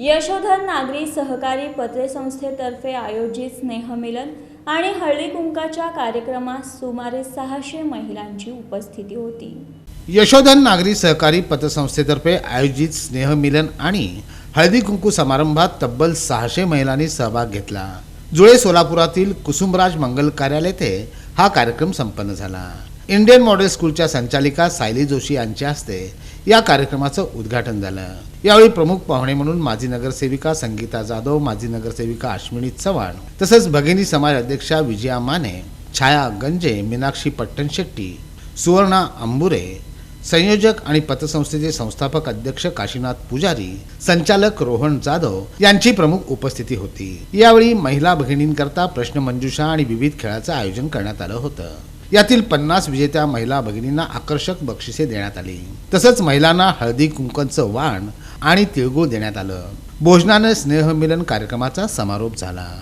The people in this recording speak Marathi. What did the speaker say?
यशोधर नागरी सहकारी पत्रसंस्थेतर्फे आयोजित स्नेहमिलन आणि हळदी कुंकाच्या कार्यक्रमात सुमारे सहाशे महिलांची उपस्थिती होती. यशोधन नागरी सहकारी पतसंस्थेतर्फे आयोजित स्नेहमिलन आणि हळदी कुंकू समारंभात तब्बल सहाशे महिलांनी सहभाग घेतला. जुळे सोलापुरातील कुसुमराज मंगल कार्यालय ते हा कार्यक्रम संपन्न झाला. इंडियन मॉडेल स्कूलच्या संचालिका सायली जोशी यांच्या हस्ते या कार्यक्रमाचं उद्घाटन झालं. यावेळी प्रमुख पाहुणे म्हणून माजी नगरसेविका संगीता जाधव माजी नगरसेविका अश्विनी चव्हाण तसंच भगिनी समाज अध्यक्षा विजया माने छाया गंजे मीनाक्षी पट्टणशेट्टी सुवर्णा अंबुरे संयोजक आणि पतसंस्थेचे संस्थापक अध्यक्ष काशीनाथ पुजारी संचालक रोहन जाधव यांची प्रमुख उपस्थिती होती. यावेळी महिला भगिनींकरता प्रश्नमंजुषा आणि विविध खेळाचं आयोजन करण्यात आलं होतं. यातील पन्नास विजेत्या महिला भगिनींना आकर्षक बक्षिसे देण्यात आली. तसंच महिलांना हळदी कुंकणचं वाण आणि तिळगुळ देण्यात आलं. भोजनानं स्नेहमिलन कार्यक्रमाचा समारोप झाला.